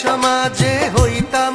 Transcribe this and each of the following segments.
সমাজে হইতাম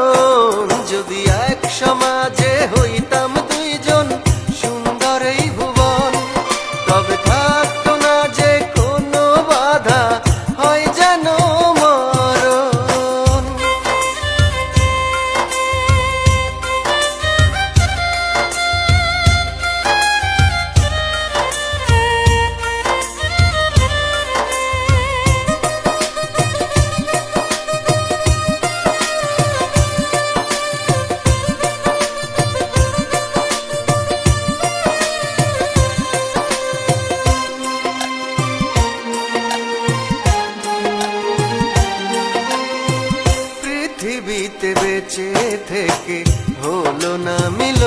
বেঁচে থেকে হলো না মিল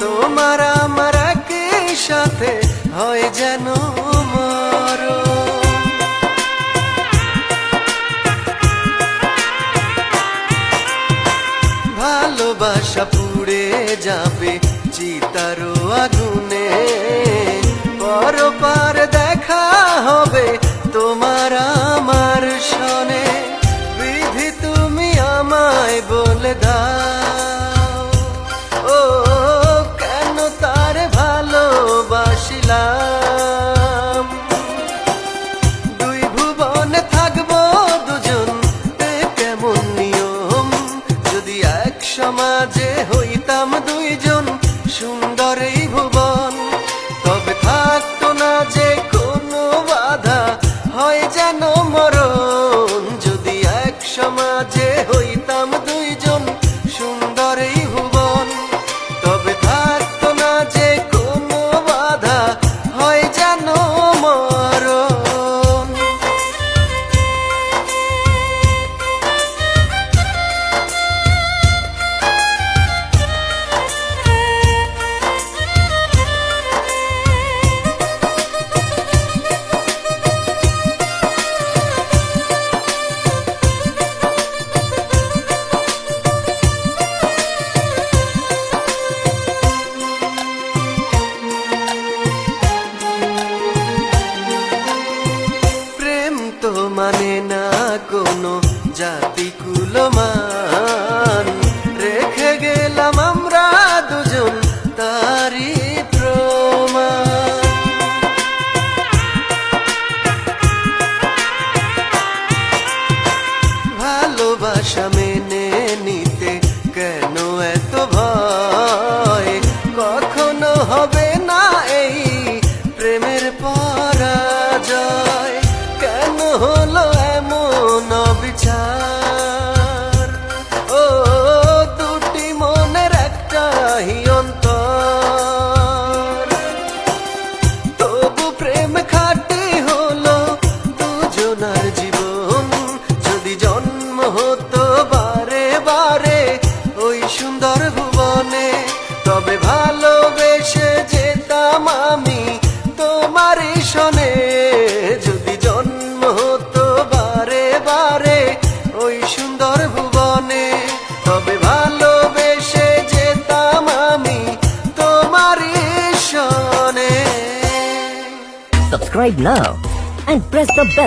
তোমার আমার সাথে হয় যেন ভালোবাসা পুড়ে যাবে চিতারো আগুনে। পরপার দেখা হবে তোমারা বলে মানে না কোনো জাতি কুলমান। রেখে গেলাম আমরা দুজন তারি ভালোবাসা subscribe now and press the bell